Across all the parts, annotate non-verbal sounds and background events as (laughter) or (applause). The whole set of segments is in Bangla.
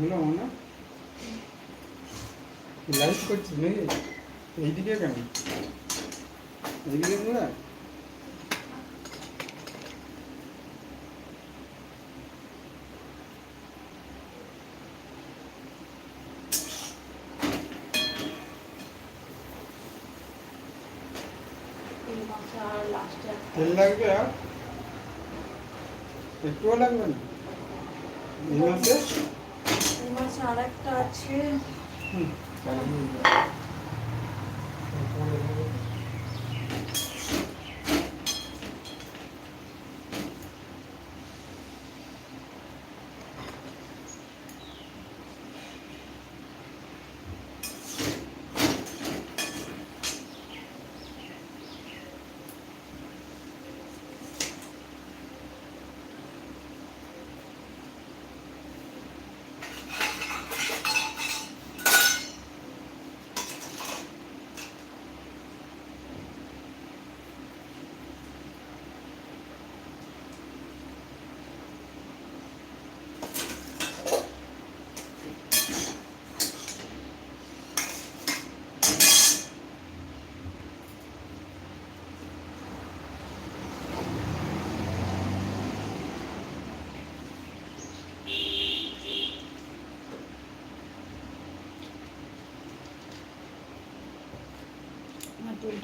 হলো না লাইভ করছিস নাকি? এইদিকে কেন? এইদিকে লাস্টে তেল লাগবে আর? একটুও লাগবে না? এই মাসে? তিন আর একটা আছে হুম,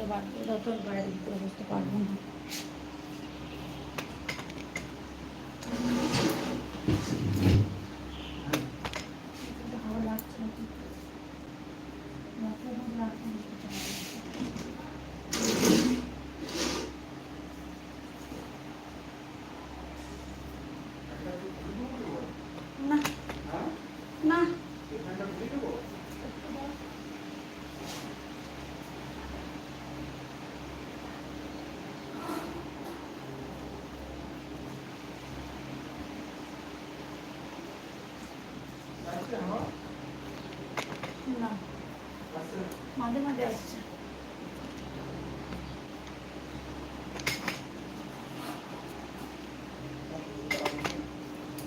চালিয়ে যতন করে দিতে বসতে পারব না ভালো লাগছে না ঠিক। মাথায় ভালো লাগছে না ঠিক। না হ্যাঁ? না এখানটা বুঝে দেবো? আসছে হাওয়া? না আসছে? মাঝে মাঝে আসছে।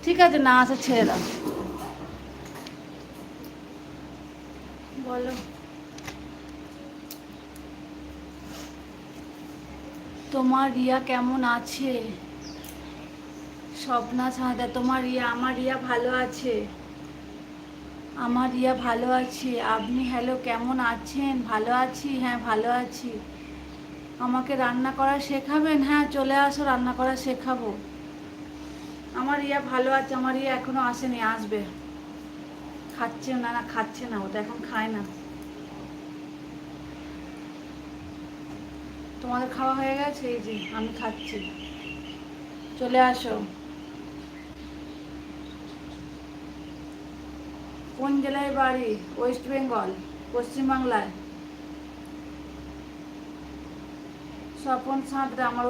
ঠিক আছে, না আসে, ছেড়ে দাও। বলো। তোমার রিয়া কেমন আছে? স্বপ্না সাঁদা, তোমার রিয়া, আমার রিয়া ভালো আছে? আমার রিয়া ভালো আছে। আপনি হ্যালো কেমন আছেন? ভালো আছি? হ্যাঁ ভালো আছি। আমাকে রান্না করা শেখাবেন? হ্যাঁ চলে আসো, রান্না করা শেখাবো। আমার ইয়া ভালো আছে, আমার ইয়া এখনও আসেনি, আসবে। খাচ্ছে না না, খাচ্ছে না, ওটা এখন খায় না। তোমাদের খাওয়া হয়ে গেছে? এই যে, আমি খাচ্ছি। চলে আসো। কোন জেলায় বাড়ি? ওয়েস্ট বেঙ্গল পশ্চিমবাংলায় স্বপন সাঁতরা, আমার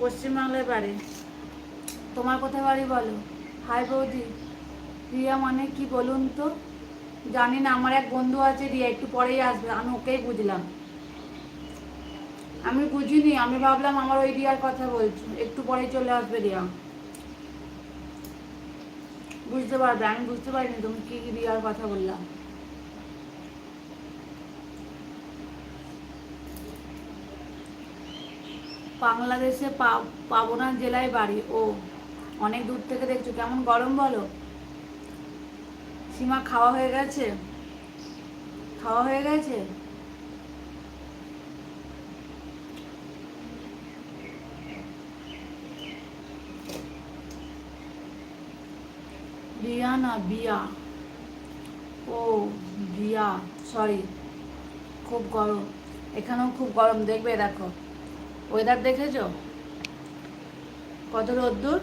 পশ্চিমবাংলায় বাড়ি। তোমার কোথায় বাড়ি বলো? হাই বৌদি, রিয়া মানে কি বলুন তো? জানি না, আমার এক বন্ধু আছে রিয়া, একটু পরেই আসবে, আমি ওকেই বুঝলাম। আমি বুঝিনি, আমি ভাবলাম আমার ওই রিয়ার কথা বলছো, একটু পরেই চলে আসবে রিয়া। বুঝতে পারবে আমি বুঝতে পারিনি তুমি কি কি রিয়ার কথা বললাম? বাংলাদেশে পাবনা জেলায় বাড়ি, ও, অনেক দূর থেকে দেখছ, কেমন গরম বলো? সীমা খাওয়া হয়ে গেছে? খাওয়া হয়ে গেছে? রিয়া না বিয়া ও বিয়া সরি খুব গরম। এখানেও খুব গরম, দেখবে, দেখো। ওয়েদার দেখেছ? কত রোদ্দুর?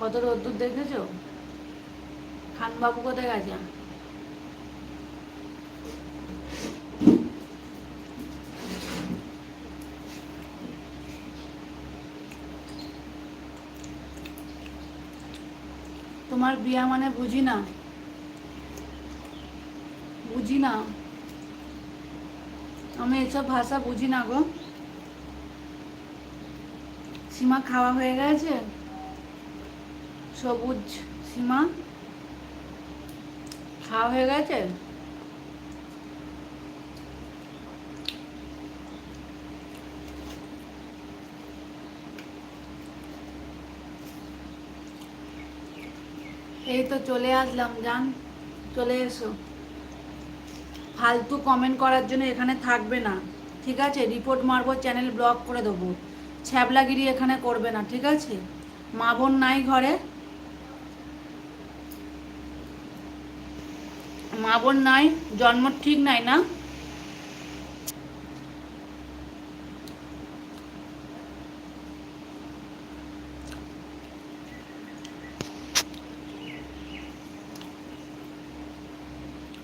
কত রোদ্দুর দেখেছ? খানবাবু কোথায় গেছে? তোমার বিয়া মানে বুঝি না। বুঝি না। আমি এসব ভাষা বুঝি না গো। সীমা খাওয়া হয়ে গেছে? সবুজ সীমা? খাওয়া হয়ে গেছে? এই তো চলে আসলাম, জান, চলে এসো। ফালতু কমেন্ট করার জন্য এখানে থাকবে না, ঠিক আছে? রিপোর্ট মারবো চ্যানেল ব্লক করে দেবো। ছ্যাবলাগিরি এখানে করবে না, ঠিক আছে? মা বোন নাই ঘরে? মা বোন নাই? জন্ম ঠিক নাই না?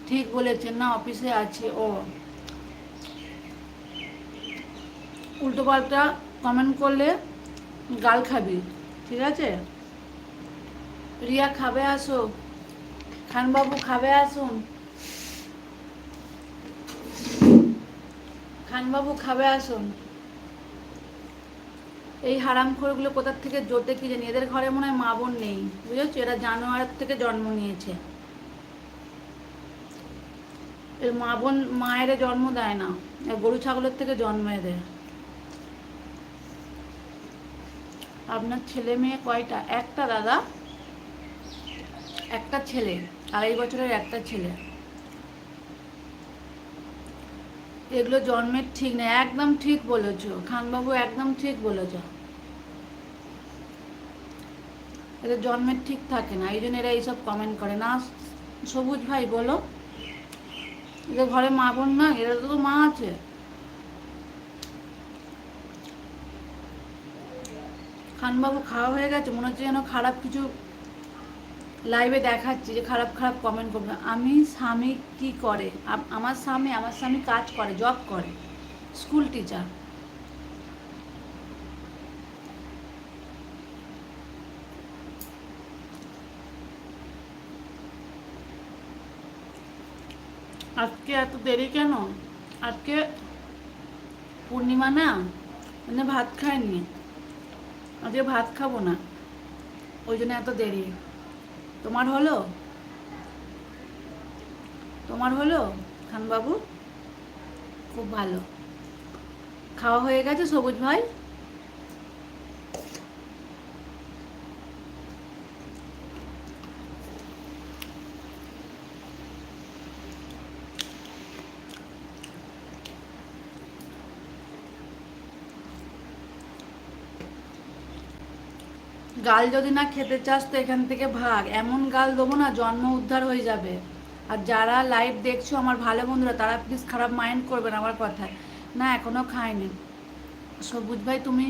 ঠিক বলেছেন, না, অফিসে আছে ও। উল্টো পাল্টা কমেন্ট করলে গাল খাবি, ঠিক আছে? রিয়া, খাবে আসো। খানবাবু, খাবে আসুন। খানবাবু, খাবে আসুন। এই হারামখোরগুলো কোথার থেকে জোটে কি জানি? এদের ঘরে মনে হয় মা বোন নেই, বুঝেছ? এরা জানোয়ারের থেকে জন্ম নিয়েছে। মা বোন মায়ের জন্ম দেয় না। গরু ছাগলের থেকে জন্মে দেয়। আপনার ছেলে মেয়ে কয়টা? একটা দাদা, একটা ছেলে, আড়াই বছরের একটা ছেলে। এগুলো জন্মের ঠিক না একদম ঠিক বলেছ। খানবাবু একদম ঠিক বলেছ। এদের জন্মের ঠিক থাকে না। এই জন্য এরা এইসব কমেন্ট করে না। সবুজ ভাই, বলো। এদের ঘরে মা বোন না এরা তো মা আছে। খানবাবু খাওয়া হয়ে গেছে, মনে হচ্ছে যেন খারাপ কিছু লাইভে দেখাচ্ছি, যে খারাপ খারাপ কমেন্ট করবে। আমি স্বামী কি করে? আমার স্বামী আমার স্বামী কাজ করে জব করে স্কুল টিচার আজকে এত দেরি কেন? আজকে পূর্ণিমা না? মানে ভাত খাইনি। আজকে ভাত খাব না। ওই জন্য এত দেরি। তোমার হলো? তোমার হলো? খানবাবু? খুব ভালো। খাওয়া হয়ে গেছে, সবুজ ভাই? গাল যদি না খেতে চাস তো এখান থেকে ভাগ। এমন গাল দেবো না, জন্ম উদ্ধার হয়ে যাবে। আর যারা লাইভ দেখছ, আমার ভালো বন্ধুরা, তারা প্লিজ খারাপ মাইন্ড করবেন আমার কথায়। না এখনও খায়নি সবুজ ভাই, তুমি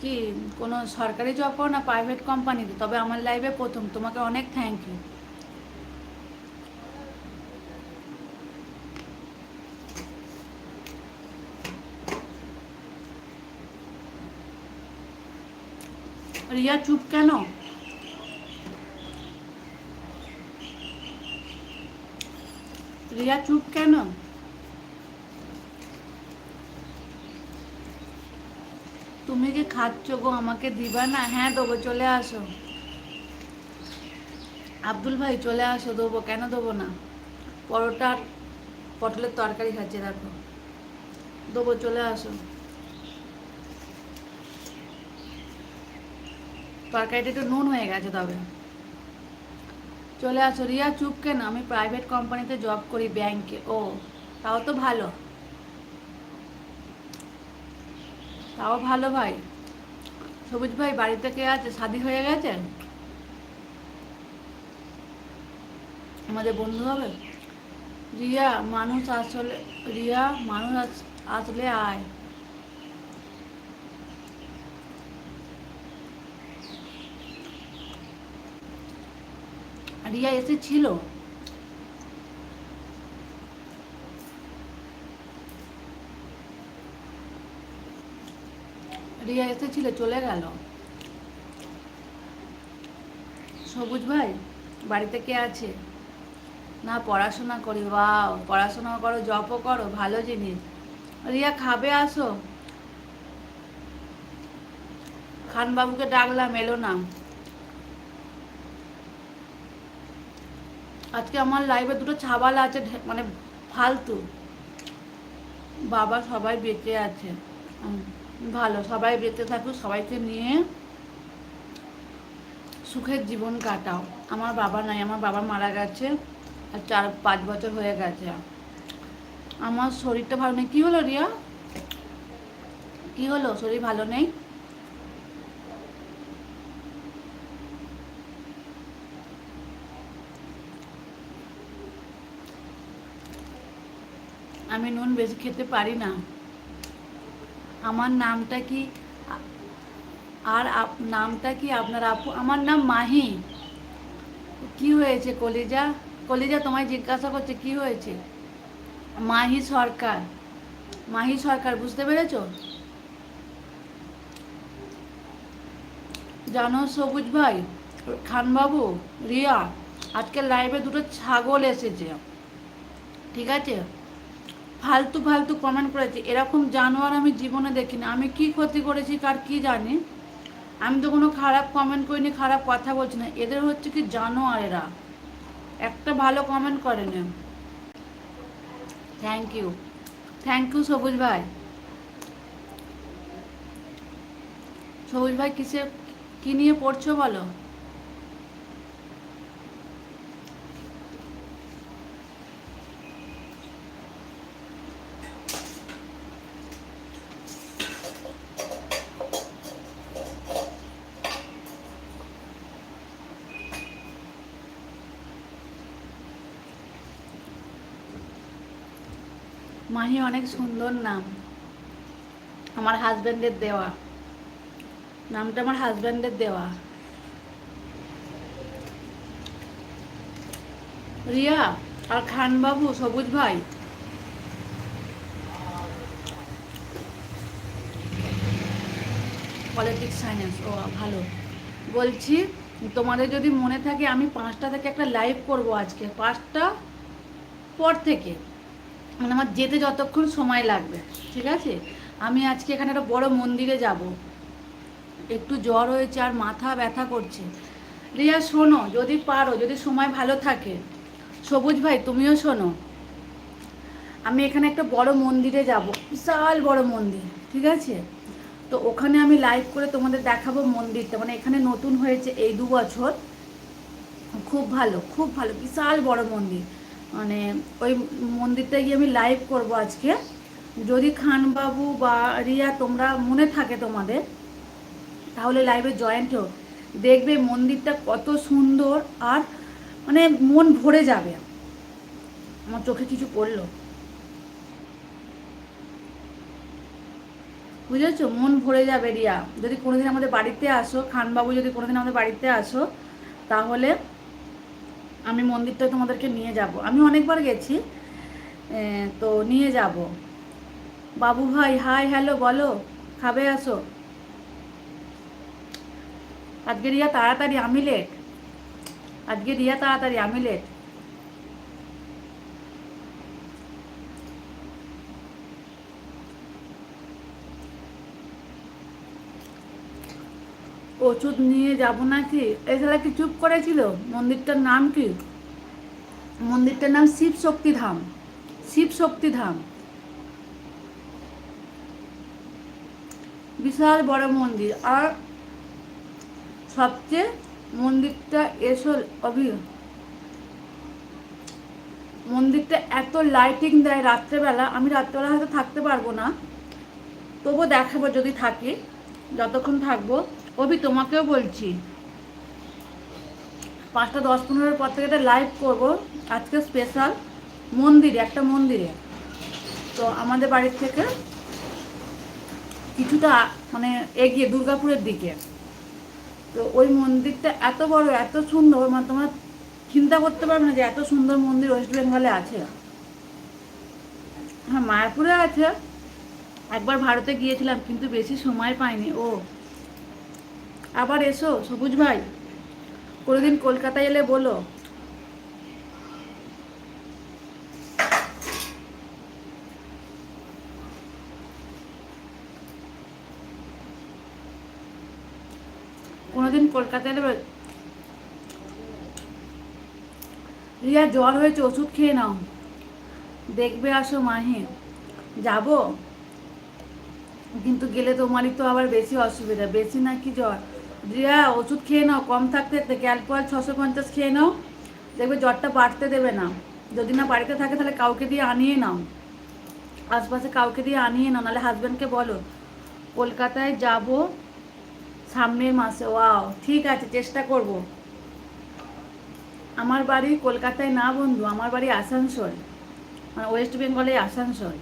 কি কোনো সরকারি জব করো না প্রাইভেট কোম্পানিতে তবে আমার লাইভে প্রথম। তোমাকে অনেক থ্যাংক ইউ রিয়া, চুপ কেন? রিয়া, চুপ কেন? তুমি কি খাচ্ছ গো, আমাকে দিবা না? হ্যাঁ দেবো, চলে আসো। আব্দুল ভাই, চলে আসো, দেবো। কেন দেবো না? পরোটা আর পটলের তরকারি খাচ্ছে, দেখো। দেবো, চলে আসো। তরকারিটা একটু নুন হয়ে গেছে তবে। চলে আসো, রিয়া চুপ কেন আমি প্রাইভেট কোম্পানিতে জব করি ব্যাংকে ও, তাও তো ভালো। তাও ভালো ভাই। সবুজ ভাই, বাড়িতে কে আছে? শাদি হয়ে গেছে? আমাদের বন্ধু হবে? রিয়া, মানুষ আসলে, রিয়া, মানুষ আসলে আয়। রিয়া এসেছিল? রিয়া এসেছিল, চলে গেল। সবুজ ভাই, বাড়িতে কে আছে? না, পড়াশোনা করি। বাও পড়াশোনা করো জবও করো, ভালো জিনিস। রিয়া, খাবে আসো? খানবাবুকে ডাকলাম, এলো না। আজকে আমার লাইভে দুটো ছাবাল আছে মানে ফালতু। বাবা সবাই বেঁচে আছে। ভালো, সবাই বেঁচে থাকুক, সবাইকে নিয়ে সুখের জীবন কাটাও। আমার বাবা নাই, আমার বাবা মারা গেছে, আর চার, পাঁচ বছর হয়ে গেছে। আমার শরীরটা ভালো নেই। কী হলো রিয়া? কী হলো? শরীর ভালো নেই? আমি নুন বেশি খেতে পারি না। আমার নামটা কি, আর নামটা কি আপনার আপু? আমার নাম মাহি। কি হয়েছে কলিজা? কলিজা তোমায় জিজ্ঞাসা করছে, কি হয়েছে? মাহি সরকার। মাহি সরকার, বুঝতে পেরেছ? জানো সবুজ ভাই, খানবাবু, রিয়া, আজকে লাইভে দুটো ছাগল এসেছে। ঠিক আছে? ফালতু ফালতু কমেন্ট করেছে। এরকম জানোয়ার আমি জীবনে দেখিনি। আমি কি ক্ষতি করেছি কার কি জানি? আমি তো কোনো খারাপ কমেন্ট করিনি, খারাপ কথা বলছি না। এদের হচ্ছে কি জানোয়ার এরা একটা ভালো কমেন্ট করে করেনি থ্যাংক ইউ থ্যাংক ইউ সবুজ ভাই। সবুজ ভাই, কিসে কি নিয়ে পড়ছো বলো? মাহি অনেক সুন্দর নাম। আমার হাজব্যান্ডের দেওয়া। নামটা আমার হাজব্যান্ডের দেওয়া। রিয়া আর খানবাবু সবুজ ভাই। পলিটিক্স সায়েন্স ও ভালো। বলছি, তোমাদের যদি মনে থাকে আমি পাঁচটা থেকে একটা লাইভ করব আজকে। পাঁচটা পর থেকে। মানে আমার যেতে যতক্ষণ সময় লাগবে, ঠিক আছে? আমি আজকে এখানে একটা বড় মন্দিরে যাব। একটু জ্বর হয়েছে আর মাথা ব্যথা করছে। রিয়া, শোনো, যদি পারো, যদি সময় ভালো থাকে। সবুজ ভাই, তুমিও শোনো। আমি এখানে একটা বড় মন্দিরে যাব, বিশাল বড় মন্দির, ঠিক আছে? তো ওখানে আমি লাইভ করে তোমাদের দেখাবো মন্দিরটা। মানে এখানে নতুন হয়েছে এই দু বছর। খুব ভালো খুব ভালো, বিশাল বড় মন্দির। মানে ওই মন্দিরটা গিয়ে আমি লাইভ করব আজকে। যদি খানবাবু বা রিয়া তোমরা মনে থাকে তোমাদের, তাহলে লাইভে জয়েন্ট হোক দেখবে মন্দিরটা কত সুন্দর আর মানে মন ভরে যাবে। আমার চোখে কিছু পড়ল। বুঝেছ? মন ভরে যাবে রিয়া। যদি কোনোদিন আমাদের বাড়িতে আসো, খানবাবু যদি কোনোদিন আমাদের বাড়িতে আসো, তাহলে আমি মন্দিরটা তোমাদেরকে নিয়ে যাব। আমি অনেকবার গেছি তো নিয়ে যাব। বাবু ভাই, হাই, হ্যালো, বলো, খাবে আসো। আজকে রিয়া, তাড়াতাড়ি, আমি লেট আজকে রিয়া, তাড়াতাড়ি, আমি লেট ওষুধ নিয়ে যাব নাকি? এছাড়া কি চুপ করেছিল? মন্দিরটার নাম কি? মন্দিরটার নাম শিব শক্তি ধাম। শিব শক্তি ধাম। বিশাল বড় মন্দির। আর সবচেয়ে মন্দিরটা এসো অভি। মন্দিরটা এত লাইটিং দেয় রাত্রেবেলা, আমি রাত্রেবেলা হয়তো থাকতে পারব না। তবুও দেখাবো যদি থাকি। যতক্ষণ থাকব। অভি, তোমাকেও বলছি। পাঁচটা দশ পনেরোর পর থেকে একটা লাইভ করব। আজকে স্পেশাল মন্দিরে, একটা মন্দিরে। তো আমাদের বাড়ির থেকে কিছুটা মানে এগিয়ে দুর্গাপুরের দিকে। তো ওই মন্দিরটা এত বড়, এত সুন্দর মানে তোমরা চিন্তা করতে পারবে না যে এত সুন্দর মন্দির ওয়েস্ট বেঙ্গলে আছে। হ্যাঁ মায়াপুরে আছে। একবার ভারতে গিয়েছিলাম, কিন্তু বেশি সময় পাইনি। ও আবার এসো, সবুজ ভাই। কোনোদিন কলকাতায় এলে বলো। কোনোদিন কলকাতায় এলে রিয়া, জ্বর হয়েছে, ওষুধ খেয়ে নাও। দেখবে, আসো মাহি। যাব? কিন্তু গেলে তোমারই তো আবার বেশি অসুবিধা। বেশি নাকি জ্বর? রিয়া ওষুধ খেয়ে নাও, কম থাকতে ক্যালপল ছশো পঞ্চাশ খেয়ে নাও। দেখবে জ্বরটা বাড়তে দেবে না। যদি না বাড়িতে থাকে, তাহলে কাউকে দিয়ে আনিয়ে নাও। আশপাশে কাউকে দিয়ে আনিয়ে নাও, নাহলে হাজব্যান্ডকে বলো, কলকাতায় যাব সামনের মাসে। ওয়াও ঠিক আছে, চেষ্টা করব। আমার বাড়ি কলকাতায় না বন্ধু, আমার বাড়ি আসানসোল। মানে ওয়েস্ট বেঙ্গলে আসানসোল।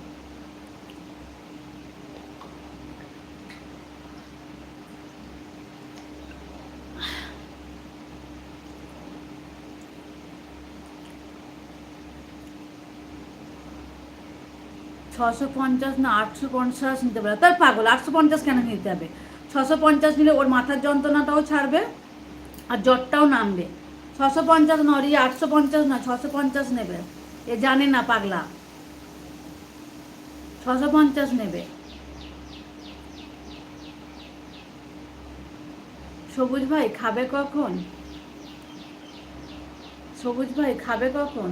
ছশো পঞ্চাশ না আটশো পঞ্চাশ নিতে পারে। তার পাগল, আটশো পঞ্চাশ কেন নিতে হবে? ছশো পঞ্চাশ নিলে ওর মাথার যন্ত্রণাটাও ছাড়বে আর জ্বরটাও নামবে। ছশো পঞ্চাশ নরি আটশো পঞ্চাশ না, ছশো পঞ্চাশ নেবে। এ জানে না পাগলা। ছশো পঞ্চাশ নেবে। সবুজ ভাই, খাবে কখন? সবুজ ভাই, খাবে কখন?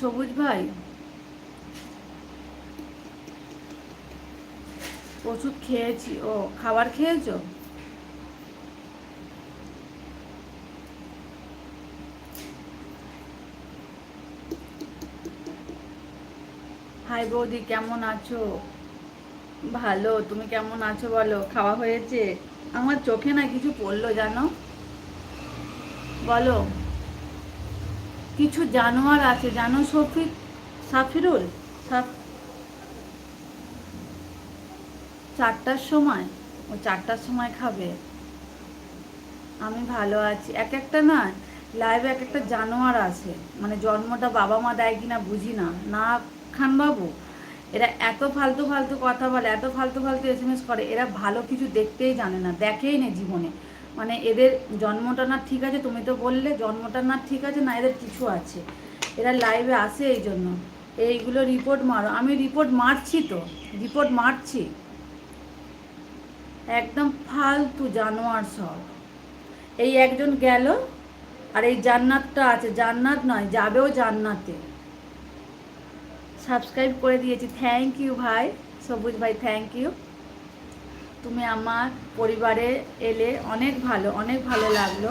সবুজ ভাই? ওষুধ খেয়েছি। ও, খাবার খেয়েছো? হাই বৌদি, কেমন আছো? ভালো, তুমি কেমন আছো বলো? খাওয়া হয়েছে? আমার চোখে না কিছু পড়ল, জানো? বলো। কিছু জানোয়ার আছে, জানো সফি, সাফিরুল? সাফ, চারটার সময়? ও চারটার সময় খাবে। আমি ভালো আছি। এক একটা না লাইভে এক একটা জানোয়ার আছে। মানে জন্মটা বাবা মা দেয় কিনা বুঝি না। না খান বাবু এরা এত ফালতু ফালতু কথা বলে, এত ফালতু ফালতু এস করে, এরা ভালো কিছু দেখতেই জানে না, দেখেই না জীবনে। মানে এদের জন্মটা না ঠিক আছে, তুমি তো বললে জন্মটা না ঠিক আছে, না এদের কিছু আছে। এরা লাইভে আসে এই জন্য। এইগুলো রিপোর্ট মারো। আমি রিপোর্ট মারছি তো রিপোর্ট মারছি। একদম ফালতু জানোয়ার সব। এই একজন গেল, আর এই জান্নাতটা আছে। জান্নাত নয়, যাবেও জান্নাতে। সাবস্ক্রাইব করে দিয়েছি। থ্যাংক ইউ ভাই, সবুজ ভাই থ্যাংক ইউ তুমি আমার পরিবারে এলে অনেক ভালো অনেক ভালো লাগল।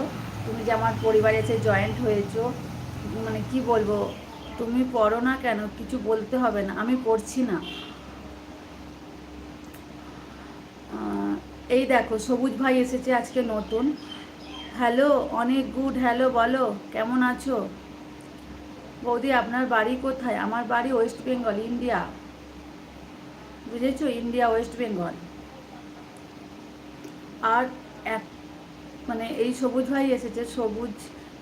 তুমি যে আমার পরিবারে এসে জয়েন্ট হয়েছো মানে কি বলব, তুমি পড়ো না কেন? কিছু বলতে হবে না, আমি পড়ছি না। এই দেখো, সবুজ ভাই এসেছে আজকে নতুন। হ্যালো অনেক গুড হ্যালো বলো, কেমন আছো? বৌদি, আপনার বাড়ি কোথায়? আমার বাড়ি ওয়েস্ট বেঙ্গল ইন্ডিয়া বুঝেছ? ইন্ডিয়া ওয়েস্ট বেঙ্গল আর এক মানে এই সবুজ ভাই এসেছে, সবুজ,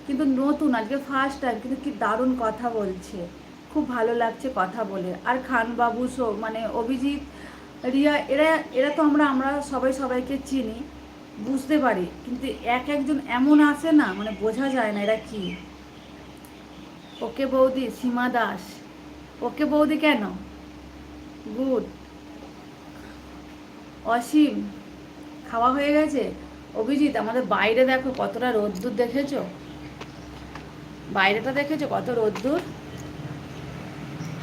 কিন্তু নতুন, আজকে ফার্স্ট টাইম কিন্তু কি দারুণ কথা বলছে। খুব ভালো লাগছে কথা বলে। আর খানবাবু মানে অভিজিৎ, রিয়া, এরা এরা তো আমরা আমরা সবাই সবাইকে চিনি, বুঝতে পারি, কিন্তু এক একজন এমন আছে না মানে বোঝা যায় না এরা কি। ওকে বৌদি, সীমা দাস। ওকে বৌদি কেন? গুড। অসীম। খাওয়া হয়ে গেছে? অভিজিৎ, আমাদের বাইরে দেখো কতটা রোদ্দুর দেখেছ? বাইরেটা দেখেছ কত রোদ্দুর?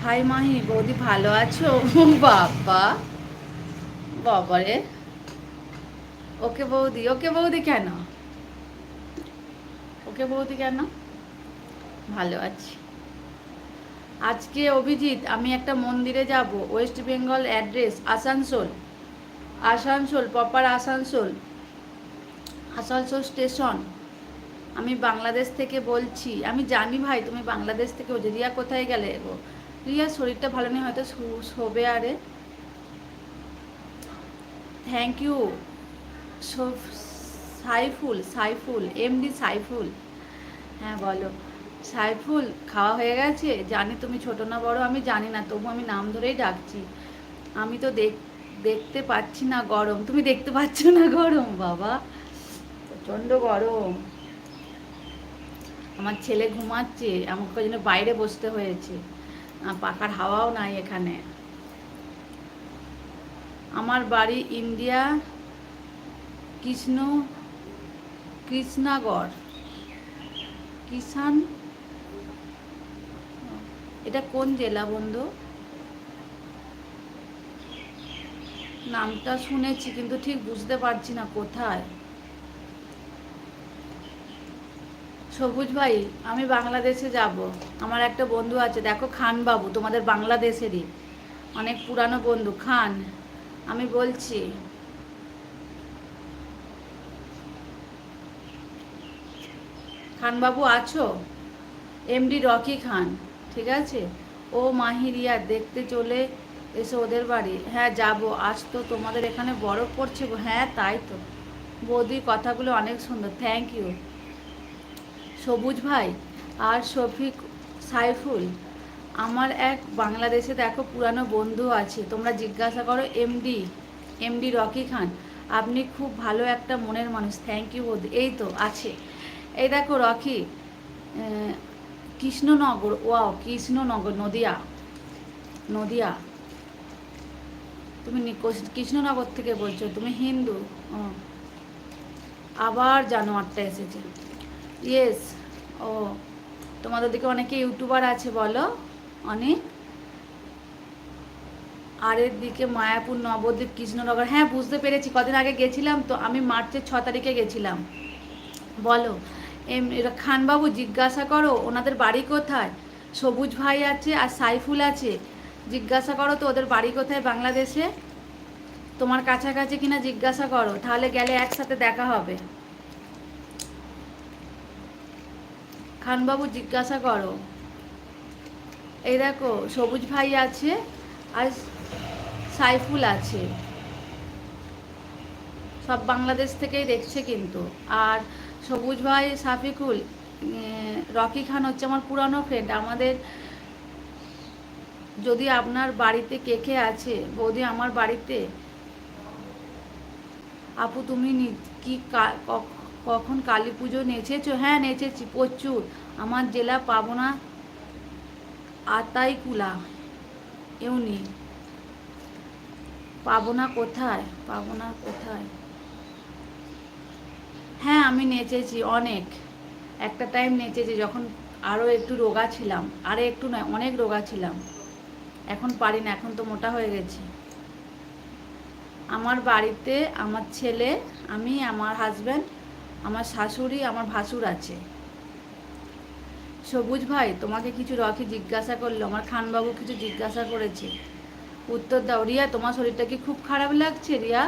হাই মাহি, বৌদি ভালো আছো? (laughs) বাবা, বাবারে। ওকে বৌদি ওকে বৌদি কেন? ওকে বৌদি কেন? ভালো আছি। আজকে অভিজিৎ, আমি একটা মন্দিরে যাব, West Bengal address, Asansol. Asansol proper Asansol. Asansol station আমি বাংলাদেশ থেকে বলছি, আমি জানি ভাই তুমি বাংলাদেশ থেকে বলছো রিয়া কোথায় গেলে? গো রিয়ার শরীরটা ভালো নেই, হয়তো শোবে আরে। Thank you Saiful Saiful MD Saiful. হ্যাঁ বলো। সাইফুল, খাওয়া হয়ে গেছে? জানি তুমি ছোট না, বড়, আমি জানি না, তবু আমি নাম ধরেই ডাকছি। আমি তো দেখ দেখতে পাচ্ছি না গরম। তুমি দেখতে পাচ্ছ না গরম, বাবা। প্রচণ্ড গরম। আমার ছেলে ঘুমাচ্ছে, আমাকে জন্য বাইরে বসতে হয়েছে। পাখার হাওয়াও নাই এখানে। আমার বাড়ি ইন্ডিয়া, কৃষ্ণ, কৃষ্ণাগড়। কিষান এটা কোন জেলা বন্ধু? নামটা শুনেছি, কিন্তু ঠিক বুঝতে পারছি না কোথায়। সবুজ ভাই, আমি বাংলাদেশে যাব। আমার একটা বন্ধু আছে, দেখো খান বাবু, তোমাদের বাংলাদেশেরই। অনেক পুরানো বন্ধু, খান। আমি বলছি খানবাবু আছো? এমডি রকি খান, ঠিক আছে? ও মাহিরিয়া, দেখতে চলে এসে ওদের বাড়ি। হ্যাঁ যাব। আজ তো তোমাদের এখানে বরফ পড়ছে হ্যাঁ তাই তো। বৌদির কথাগুলো অনেক সুন্দর। থ্যাংক ইউ সবুজ ভাই আর শফিক সাইফুল, আমার এক বাংলাদেশে দেখো পুরানো বন্ধু আছে। তোমরা জিজ্ঞাসা করো এমডি এমডি রকি খান। আপনি খুব ভালো একটা মনের মানুষ। থ্যাংক ইউ বৌদি। এই তো, আছে। এই দেখো রকি কৃষ্ণনগর। ওয়াও কৃষ্ণনগর, নদিয়া। নদিয়া। তুমি কৃষ্ণনগর থেকে বলছো, তুমি হিন্দু? ও। আবার জানোয়ারটা এসেছে। ইয়েস ও। তোমাদের দিকে অনেকে ইউটিউবার আছে, বলো। অনেক? আর এর দিকে মায়াপুর, নবদ্বীপ, কৃষ্ণনগর। হ্যাঁ বুঝতে পেরেছি, কদিন আগে গেছিলাম তো, আমি মার্চের ছ তারিখে গেছিলাম। বলো। এম খানবাবু, জিজ্ঞাসা করো, ওনাদের বাড়ি কোথায়? সবুজ ভাই আছে আর সাইফুল আছে। জিজ্ঞাসা করো তো ওদের বাড়ি কোথায় বাংলাদেশে? তোমার কাছাকাছি কিনা জিজ্ঞাসা করো, তাহলে গেলে একসাথে দেখা হবে। খানবাবু, জিজ্ঞাসা করো। এই দেখো, সবুজ ভাই আছে আর সাইফুল আছে। সব বাংলাদেশ থেকেই দেখছে কিন্তু। আর সবুজ ভাই, সাফিকুল রকি খান হচ্ছে আমার পুরানো ফ্রেন্ড আমাদের যদি আপনার বাড়িতে কে কে আছে? বৌদি, আমার বাড়িতে? আপু, তুমি কি কখন কালী পুজো নেচেছো? হ্যাঁ নেচেছি প্রচুর। আমার জেলা পাবনা আতাইকুলা। ইউনি পাবনা কোথায়? পাবনা কোথায়? হ্যাঁ আমি নেচেছি অনেক। একটা টাইম নেচেছি, যখন আরও একটু রোগা ছিলাম। আরে একটু নয়, অনেক রোগা ছিলাম। এখন পারি না, এখন তো মোটা হয়ে গেছি। আমার বাড়িতে আমার ছেলে, আমি, আমার হাজব্যান্ড আমার শাশুড়ি, আমার ভাসুর আছে। সবুজ ভাই, তোমাকে কিছু রকি জিজ্ঞাসা করল, আমার খানবাবু কিছু জিজ্ঞাসা করেছে। উত্তর দাও, রিয়া, তোমার শরীরটা কি খুব খারাপ লাগছে, রিয়া?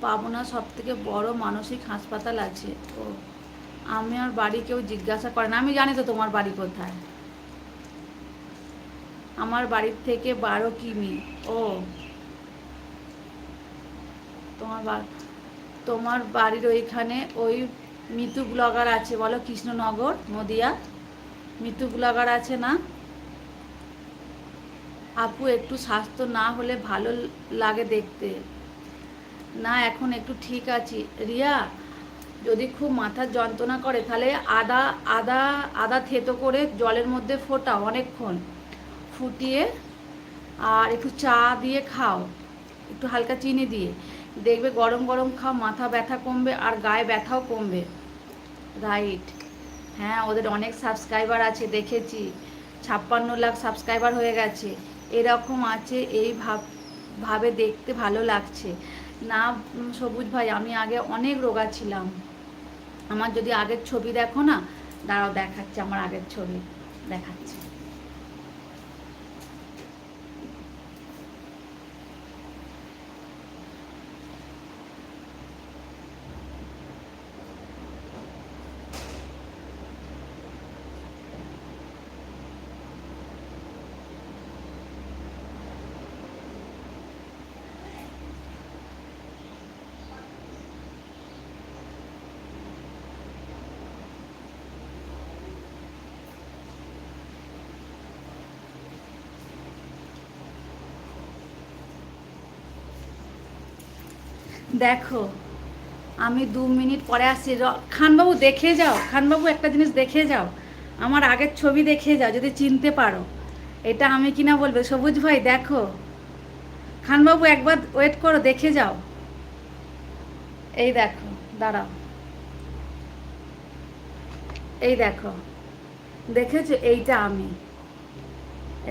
পাবনা সব থেকে বড় মানসিক হাসপাতাল আছে। ও আমি আর বাড়ি কেউ জিজ্ঞাসা করে না, আমি জানি তো তোমার বাড়ি কোথায়। আমার বাড়ির থেকে বারো কিমি। ও। তোমার তোমার বাড়ির ওইখানে ওই মিতু ব্লগার আছে, বলো কৃষ্ণনগর, নদিয়া। মিতু ব্লগার আছে না? আপু, একটু স্বাস্থ্য না হলে ভালো লাগে দেখতে। না, এখন একটু ঠিক আছি। রিয়া, যদি খুব মাথার যন্ত্রণা করে, তাহলে আদা আদা আদা থেতো করে জলের মধ্যে ফোটাও অনেকক্ষণ। ফুটিয়ে আর একটু চা দিয়ে খাও। একটু হালকা চিনি দিয়ে। দেখবে গরম গরম খাও, মাথা ব্যথা কমবে আর গায়ে ব্যথাও কমবে। রাইট হ্যাঁ ওদের অনেক সাবস্ক্রাইবার আছে, দেখেছি। ছাপ্পান্ন লাখ সাবস্ক্রাইবার হয়ে গেছে। এরকম আছে, এই ভাব, ভাবে দেখতে ভালো লাগছে। না সবুজ ভাই, আমি আগে অনেক রোগা ছিলাম। আমার যদি আগের ছবি দেখো না, দাঁড়াও দেখাচ্ছে, আমার আগের ছবি দেখাচ্ছে। দেখো, আমি দু মিনিট পরে আসছি। খানবাবু দেখে যাও, খানবাবু একটা জিনিস দেখে যাও। আমার আগের ছবি দেখে যাও, যদি চিনতে পারো। এটা আমি কিনা বলবে? সবুজ ভাই, দেখো। খানবাবু একবার ওয়েট করো, দেখে যাও। এই দেখো, দাঁড়াও। এই দেখো, দেখেছ? এইটা আমি।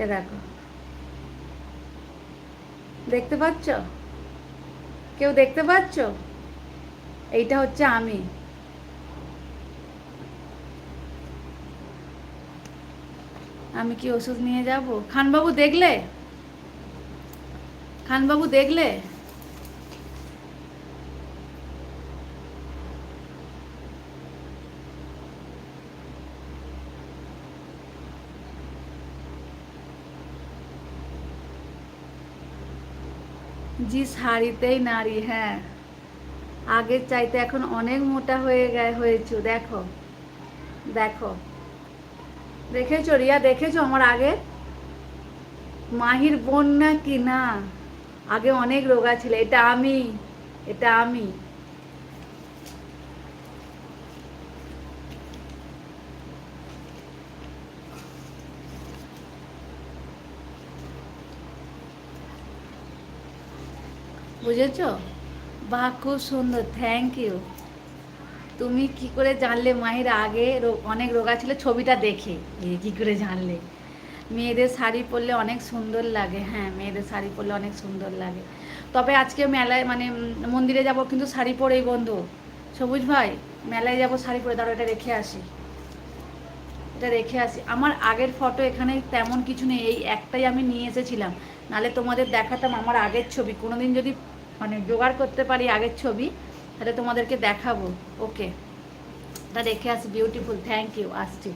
এ দেখো। দেখতে পাচ্ছ? কেউ দেখতে পাচ্ছ? এইটা হচ্ছে আমি। আমি কি ওষুধ নিয়ে যাব? খানবাবু দেখলে? খানবাবু দেখলে? জি শাড়িতেই নারী হ্যাঁ। আগের চাইতে এখন অনেক মোটা হয়ে গে, হয়েছো, দেখো। দেখো। দেখেছ, রিয়া, দেখেছ আমার আগে? মাহির বোন না কি না? আগে অনেক রোগা ছিল, এটা আমি এটা আমি। বুঝেছ? বাহ, খুব সুন্দর থ্যাংক ইউ তুমি কি করে জানলে মাহির আগে অনেক রোগা ছিল, ছবিটা দেখে। এ কি করে জানলে? মেয়েদের শাড়ি পরলে অনেক সুন্দর লাগে হ্যাঁ মেয়েদের শাড়ি পরলে অনেক সুন্দর লাগে। তবে আজকে মেলায় মানে মন্দিরে যাব কিন্তু শাড়ি পরেই বন্ধু। সবুজ ভাই, মেলায় যাব শাড়ি পরে দাঁড়ো এটা রেখে আসি। এটা রেখে আসি। আমার আগের ফটো এখানে তেমন কিছু নেই, এই একটাই আমি নিয়ে এসেছিলাম। নালে তোমাদের দেখাতাম আমার আগের ছবি। কোনোদিন যদি মানে জোগাড় করতে পারি আগের ছবি, তাহলে তোমাদেরকে দেখাবো। ওকে তা দেখে আসি বিউটিফুল থ্যাংক ইউ আসছি।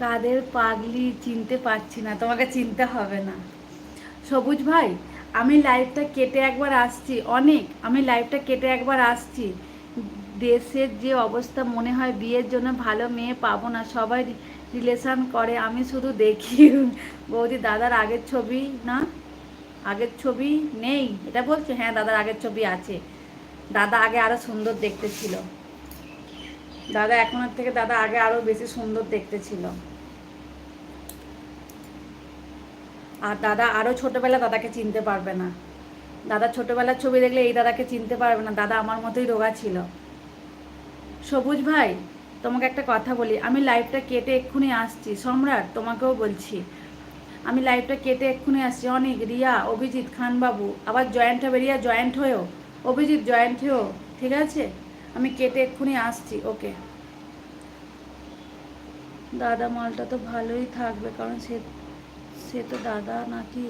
কাদের পাগলি চিনতে পারছি না, তোমাকে চিনতে হবে না। সবুজ ভাই, আমি লাইভটা কেটে একবার আসছি, অনেক, আমি লাইভটা কেটে একবার আসছি। দেশের যে অবস্থা মনে হয় বিয়ের জন্য ভালো মেয়ে পাবো না, সবাই রিলেশন করে, আমি শুধু দেখি। বৌদি, দাদার আগের ছবি না? আগের ছবি নেই, এটা বলছো? হ্যাঁ দাদার আগের ছবি আছে। দাদা আগে আরও সুন্দর দেখতে ছিল। দাদা এখনের থেকে দাদা আগে আরও বেশি সুন্দর দেখতে ছিল। আর দাদা আরও ছোটবেলা দাদাকে চিনতে পারবে না। দাদা ছোটবেলার ছবি দেখলে এই দাদাকে চিনতে পারবে না। দাদা আমার মতোই রোগা ছিল। সবুজ ভাই, তোমাকে একটা কথা বলি। আমি লাইভটা কেটে এক্ষুনি আসছি। সম্রাট, তোমাকেও বলছি। আমি লাইভটা কেটে এক্ষুনি আসছি। অনেক, রিয়া, অভিজিৎ, খানবাবু, আবার জয়েন্ট হবে রিয়া জয়েন্ট হয়েও। অভিজিৎ, জয়েন্ট হয়েও। ঠিক আছে? আমি কেটে এক্ষুনি আসছি, ওকে। দাদা মালটা তো ভালোই থাকবে, কারণ সে সে তো দাদা নাকি?